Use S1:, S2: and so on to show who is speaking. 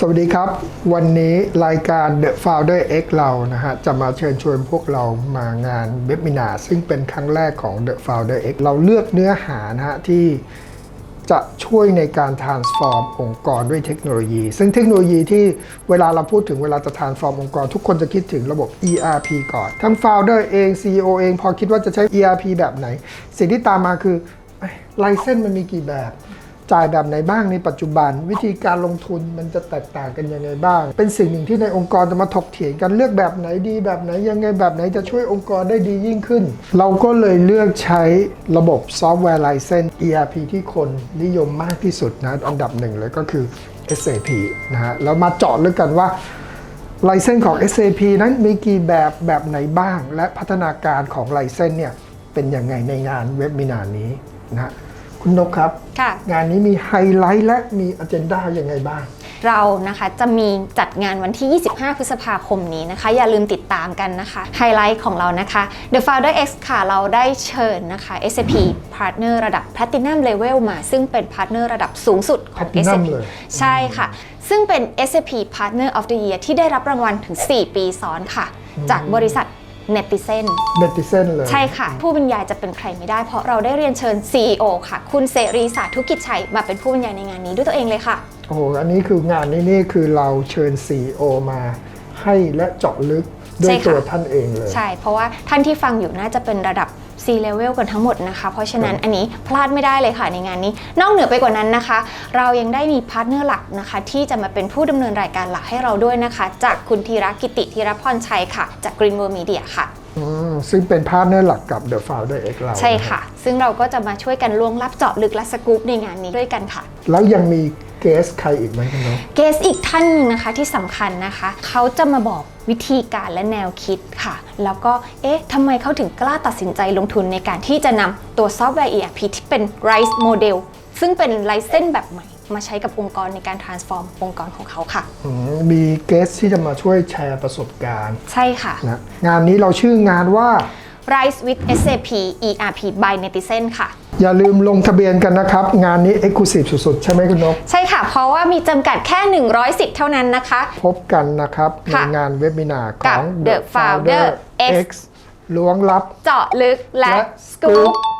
S1: สวัสดีครับ วันนี้รายการ The Founder X เรานะฮะจะมาเชิญชวนพวกเรามางานเว็บมินาซึ่งเป็นครั้งแรกของ The Founder X เราเลือกเนื้อหานะฮะที่จะช่วยในการ transform องค์กรด้วยเทคโนโลยี ซึ่งเทคโนโลยีที่เวลาเราพูดถึงเวลาจะ transform องค์กร ทุกคนจะคิดถึงระบบ ERP ก่อน ทั้ง Founder เอง CEO เอง พอคิดว่าจะใช้ ERP แบบไหน สิ่งที่ตามมาคือไลเซนมันมีกี่แบบ จ่ายแบบไหนบ้างในปัจจุบัน วิธีการลงทุนมันจะแตกต่างกันยังไงบ้าง เป็นสิ่งหนึ่งที่ในองค์กรจะมาถกเถียงกันเลือกแบบไหนดีแบบไหนยังไงแบบไหนจะช่วยองค์กรได้ดียิ่งขึ้น เราก็เลยเลือกใช้ระบบซอฟต์แวร์ไลเซน ERP ที่คนนิยมมากที่สุดนะอันดับหนึ่งเลยก็คือ SAP นะฮะแล้วมาเจาะลึกกันว่าไลเซนส์ของ SAP นั้นมีกี่แบบแบบไหนบ้าง และพัฒนาการของไลเซนส์เนี่ยเป็นยังไงในงานเว็บมินานี้นะ คุณนกครับ
S2: ค่ะ
S1: งานนี้มีไฮไลท์และมีอ g e n d a ยังไงบ้าง
S2: เรานะคะจะมีจัดงานวันที่ 25 พฤษภาคมนี้นะคะ อย่าลืมติดตามกันนะคะ ไฮไลท์ของเรานะคะ The Founder X ค่ะ เราได้เชิญนะคะ SAP Partner ระดับ Platinum Level มา ซึ่งเป็น Partner ระดับสูงสุดของ
S1: Platinum
S2: SAP
S1: เลย
S2: ใช่ค่ะ ซึ่งเป็น SAP Partner of the Year ที่ได้รับรางวัลถึง 4 ปีซ้อนค่ะ จากบริษัท Netizen
S1: เนติเซนเลย
S2: ใช่ค่ะ ผู้บรรยายจะเป็นใครไม่ได้เพราะเราได้เรียนเชิญ CEO ค่ะ คุณเสรีสาธุกิจชัยมาเป็นผู้บรรยายในงานนี้ด้วยตัวเองเลยค่ะ
S1: โอ้โหอันนี้คืองานนี้นี่คือเราเชิญ CEO มาให้และเจาะลึก ด้ว
S2: ใช่
S1: ย
S2: ค่ะ
S1: ตัวท่านเองเลย
S2: ใช่ เพราะว่าท่านที่ฟังอยู่น่าจะเป็นระดับ C level กันทั้งหมดนะคะ เพราะฉะนั้นอันนี้พลาดไม่ได้เลยค่ะในงานนี้ นอกเหนือไปกว่านั้นนะคะ เรายังได้มีพาร์ทเนอร์หลักนะคะ ที่จะมาเป็นผู้ดำเนินรายการหลักให้เราด้วยนะคะ จากคุณธีรกิติธีรพรชัยค่ะ จาก Green World Media ค่ะ
S1: อืมซึ่งเป็นพาร์ทเนอร์หลักกับ The Founder X เรา
S2: ใช่ค่ะ ซึ่งเราก็จะมาช่วยกันล่วงลับเจาะลึกและสกู๊ปในงานนี้ด้วยกันค่ะ
S1: แล้วยังมี เกสใครอีกไหมคุณนก
S2: เกสอีกท่านหนึ่งนะคะที่สำคัญนะคะ เขาจะมาบอกวิธีการและแนวคิดค่ะ แล้วก็เอ๊ะทำไมเขาถึงกล้าตัดสินใจลงทุนในการที่จะนำตัวซอฟต์แวร์ ERP ที่เป็น RISE Model ซึ่งเป็นไลเซนแบบใหม่ มาใช้กับองค์กรในการ transform องค์กรของเขาค่ะ
S1: อืมมีเกสที่จะมาช่วยแชร์ประสบการณ์
S2: ใช่ค่ะ
S1: นะงานนี้เราชื่องานว่า
S2: RISE with SAP ERP by Netizen ค่ะ
S1: อย่าลืมลงทะเบียนกันนะครับ งานนี้ Exclusive สุดๆ ใช่ไหมคุณนก
S2: ใช่ค่ะ เพราะว่ามีจำกัดแค่ 100 สิทธิ์เท่านั้นนะคะ
S1: พบกันนะครับ ใน
S2: ค่ะ
S1: งานเว็บมินาข
S2: กั
S1: อบง
S2: The Founder X
S1: ล้วงลับ
S2: เจาะลึกและ
S1: และ
S2: สกู๊ป
S1: Scoop